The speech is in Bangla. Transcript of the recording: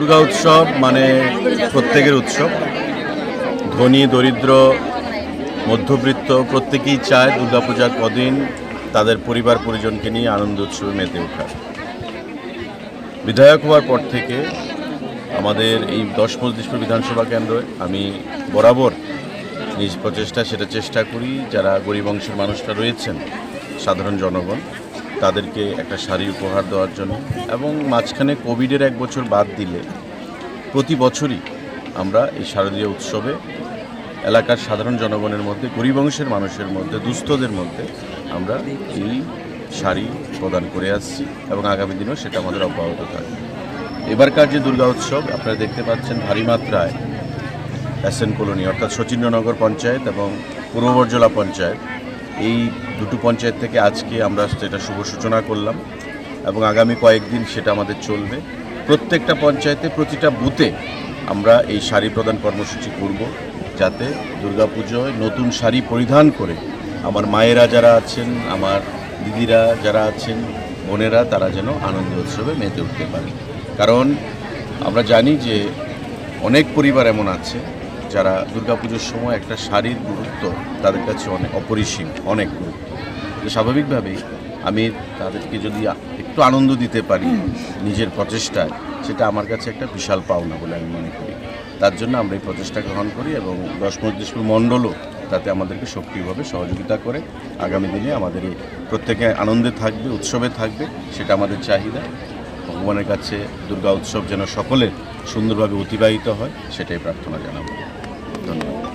দুর্গা উৎসব মানে প্রত্যেকের উৎসব। ধনী, দরিদ্র, মধ্যবিত্ত প্রত্যেকেই চায় দুর্গাপূজার কদিন তাদের পরিবার পরিজনকে নিয়ে আনন্দ উৎসবে মেতে ওঠার বিধায়ক হওয়ার পর থেকে আমাদের এই দশ মজলিশপুর বিধানসভা কেন্দ্রে, আমি বরাবর নিজ প্রচেষ্টা সেটা চেষ্টা করি, যারা গরিব অংশের মানুষরা রয়েছেন, সাধারণ জনগণ তাদেরকে একটা শাড়ি উপহার দেওয়ার জন্য। এবং মাঝখানে কোভিডের এক বছর বাদ দিলে প্রতি বছরই আমরা এই শারদীয় উৎসবে এলাকার সাধারণ জনগণের মধ্যে, গরিব অংশের মানুষের মধ্যে, দুস্থদের মধ্যে আমরা এই শাড়ি প্রদান করে আসছি এবং আগামী দিনেও সেটা আমাদের অব্যাহত থাকবে। এবারকার যে দুর্গা উৎসব, আপনারা দেখতে পাচ্ছেন ভারী মাত্রায় এসএন কলোনি অর্থাৎ শচীন্দ্রনগর পঞ্চায়েত এবং পূর্ব বর্জলা পঞ্চায়েত, এই দুটো পঞ্চায়েত থেকে আজকে আমরা সেটা শুভ সূচনা করলাম এবং আগামী কয়েকদিন সেটা আমাদের চলবে। প্রত্যেকটা পঞ্চায়েতে প্রতিটা বুথে আমরা এই শাড়ি প্রদান কর্মসূচি করব যাতে দুর্গাপুজোয় নতুন শাড়ি পরিধান করে আমার মায়েরা যারা আছেন, আমার দিদিরা যারা আছেন, বোনেরা তারা যেন আনন্দ উৎসবে মেতে উঠতে পারে। কারণ আমরা জানি যে অনেক পরিবার এমন আছে যারা দুর্গাপুজোর সময় একটা শাড়ির গুরুত্ব তাদের কাছে অনেক অপরিসীম, অনেক গুরুত্ব। স্বাভাবিকভাবেই আমি তাদেরকে যদি একটু আনন্দ দিতে পারি নিজের প্রচেষ্টায়, সেটা আমার কাছে একটা বিশাল পাওনা বলে আমি মনে করি। তার জন্য আমরা এই প্রচেষ্টা গ্রহণ করি এবং দশ মজলিশপুর মণ্ডলও তাতে আমাদেরকে সক্রিয়ভাবে সহযোগিতা করে। আগামী দিনে আমাদের এই প্রত্যেকে আনন্দে থাকবে, উৎসবে থাকবে, সেটা আমাদের চাহিদা। ভগবানের কাছে দুর্গা উৎসব যেন সকলের সুন্দরভাবে অতিবাহিত হয়, সেটাই প্রার্থনা জানাব। 嗯